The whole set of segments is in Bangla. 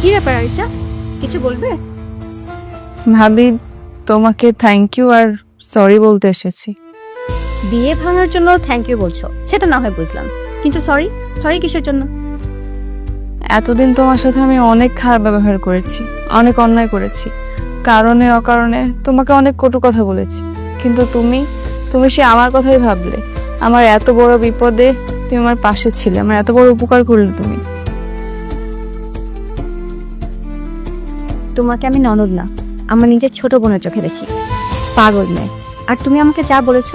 কি ব্যাপার আরিশা? কিছু বলবে? ভাবি তোমাকে থ্যাংক ইউ আর সরি বলতে এসেছি। বিয়ে ভাঙার জন্য থ্যাংক ইউ বলছো সেটা না হয় বুঝলাম। কিন্তু সরি সরি কিসের জন্য? এতদিন তোমার সাথে আমি অনেক খারাপ ব্যবহার করেছি অনেক অন্যায় করেছি। কারণে অকারণে তোমাকে অনেক কটু কথা বলেছি। কিন্তু তুমি তুমি সে আমার কথাই ভাবলে। আমার এত বড় বিপদে তুমি আমার পাশে ছিলে আমার এত বড় উপকার করলে তুমি। তোমাকে আমি ননদ না আমার নিজের ছোট বোনের চোখে দেখি। পাগল মেয়ে। আর তুমি আমাকে যা বলেছ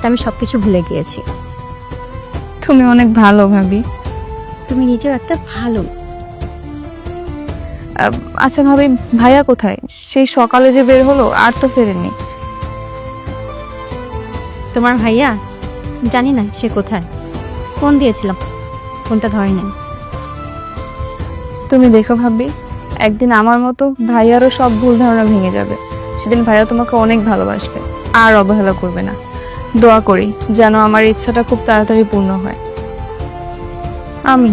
তা আমি সবকিছু ভুলে গিয়েছি। তুমি অনেক ভালো ভাবি। তুমি নিজেও একটা ভালো। আহ, আচ্ছা ভাবি ভাইয়া কোথায়? সেই সকালে যে বের হলো আর তো ফেরেনি। তোমার ভাইয়া? জানি না সে কোথায়। ফোন দিয়েছিলাম ফোনটা ধরে নেই তুমি দেখো ভাবি। একদিন আমার মতো ভাইয়ারও সব ভুল ধারণা ভেঙে যাবে। সেদিন ভাইয়া তোমাকে অনেক ভালোবাসবে আর অবহেলা করবে না। দোয়া করি যেন আমার ইচ্ছাটা খুব তাড়াতাড়ি পূর্ণ হয়। আমি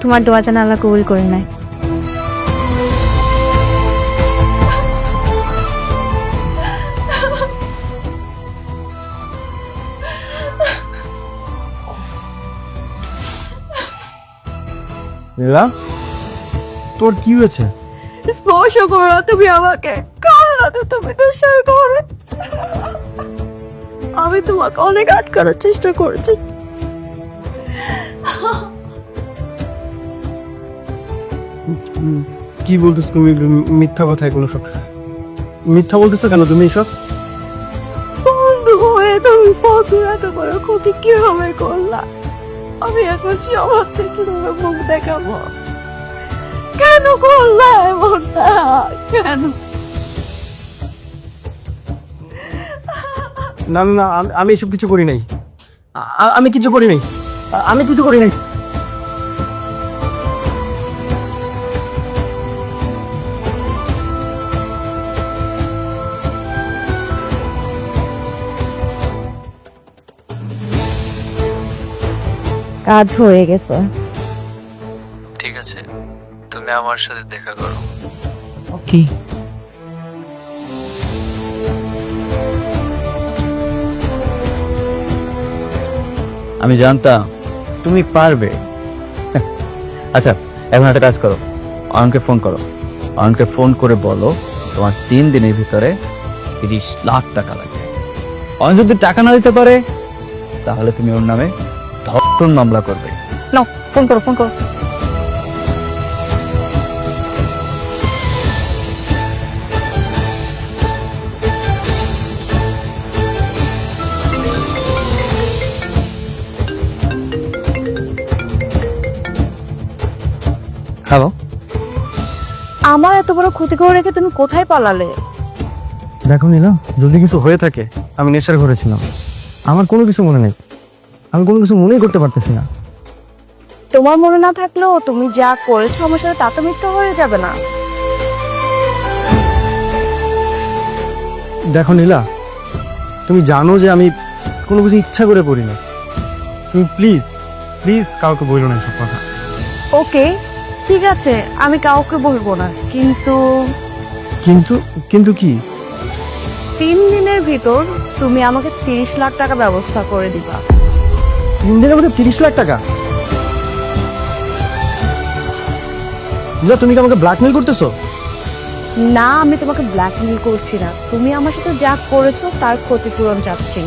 তোমার দোয়া যেন আল্লাহ কবুল করে নেয়। নীলা? তোর কি হয়েছে? স্পর্শ করো তুমি আমাকে। কাল রাতে তুমি নেশার করে। আমি তোমাকে অনেক আটকানোর চেষ্টা করেছি। কি বলতেছ তুমি? মিথ্যা কথা এগুলো সব মিথ্যা বলতেছো কেন তুমি এসব? বন্ধু হয়ে তুমি পথুরাতে করে ক্ষতি কীভাবে করলা? আমি এখন সমাজে কীভাবে মুখ দেখাবো। কেন করলা এমনটা? কেন? না না না আমি- এসব কিছু করি নাই। আমি কিছু করি নাই। আমি কিছু করি নাই। কাজ হয়ে গেছে। ঠিক আছে। তুমি আমার সাথে দেখা করো। কি আমি জানতাম তুমি পারবে। আচ্ছা এখন একটা কাজ করো। অয়নকে ফোন করো। অয়নকে ফোন করে বলো তোমার তিন দিনের ভিতরে তিরিশ লাখ টাকা লাগবে। অয়ন যদি টাকা না দিতে পারে তাহলে তুমি ওর নামে ধর্ষণ মামলা করবে। নাও ফোন করো ফোন করো। হ্যালো আমার এত বড় ক্ষতি করে রেখে তুমি কোথায় পালালে? দেখো নীলা যদি কিছু হয়ে থাকে আমি নেশার ঘরে ছিলাম। আমার কোনো কিছু মনে নেই। আমি কোনো কিছু মনেই করতে পারতেছি না। তোমার মনে না থাকলেও তুমি যা করেছ আমার সাথে তা তো মিথ্যা হয়ে যাবে না। দেখো নীলা তুমি জানো যে আমি কোনো কিছু ইচ্ছা করে পড়ি না তুমি প্লিজ প্লিজ কাউকে বলো না এসব কথা। ওকে ঠিক আছে আমি কাউকে বলব না কিন্তু কিন্তু কিন্তু কি? তিন দিনের ভিতর তুমি আমাকে তিরিশ লাখ টাকা ব্যবস্থা করে দিবা। তিন দিনের মধ্যে তিরিশ লাখ টাকা? নীলা তুমি কি আমাকে ব্ল্যাকমেল করতেছো? না আমি তোমাকে ব্ল্যাকমেল করছি না। তুমি আমার সাথে যা করেছ তার ক্ষতিপূরণ চাচ্ছি।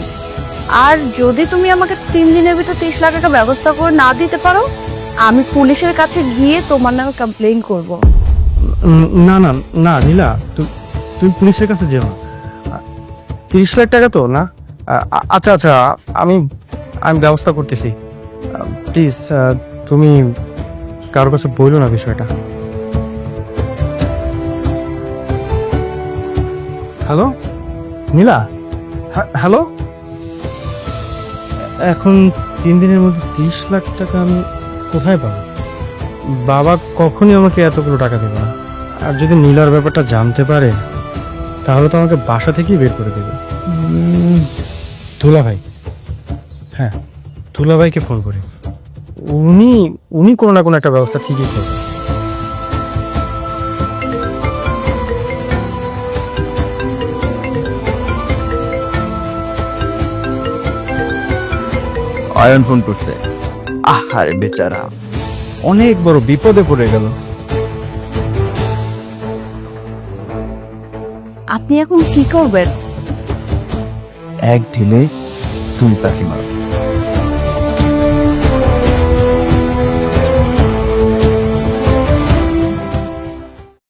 আর যদি তুমি আমাকে তিন দিনের ভিতর তিরিশ লাখ টাকা ব্যবস্থা করে না দিতে পারো আমি পুলিশের কাছে গিয়ে তোমার নামে কমপ্লেইন করব। না না না নীলা তুমি পুলিশের কাছে যেও না। তিরিশ লাখ টাকা তো না? আচ্ছা আচ্ছা আমি আমি ব্যবস্থা করতেছি। প্লিজ তুমি কারোর কাছে বলল না বিষয়টা। হ্যালো? নীলা? হ্যাঁ, হ্যালো? এখন তিন দিনের মধ্যে তিরিশ লাখ টাকা আমি কোথায় পাবো বাবা কখনই আমাকে এতগুলো টাকা দেবে না। আর যদি নীলার ব্যাপারটা জানতে পারে তাহলে তো আমাকে বাসা থেকেই বের করে দেবে। ধুলা ভাই হ্যাঁ ধুলা ভাইকে ফোন করি। উনি উনি কোনো না কোনো একটা ব্যবস্থা ঠিকই করবে। আয়ন ফোন করছে। আহারে বেচারা। অনেক বড় বিপদে পড়ে গেল। আপনি এখন কি করবেন? এক ঢিলে দুই পাখি মারো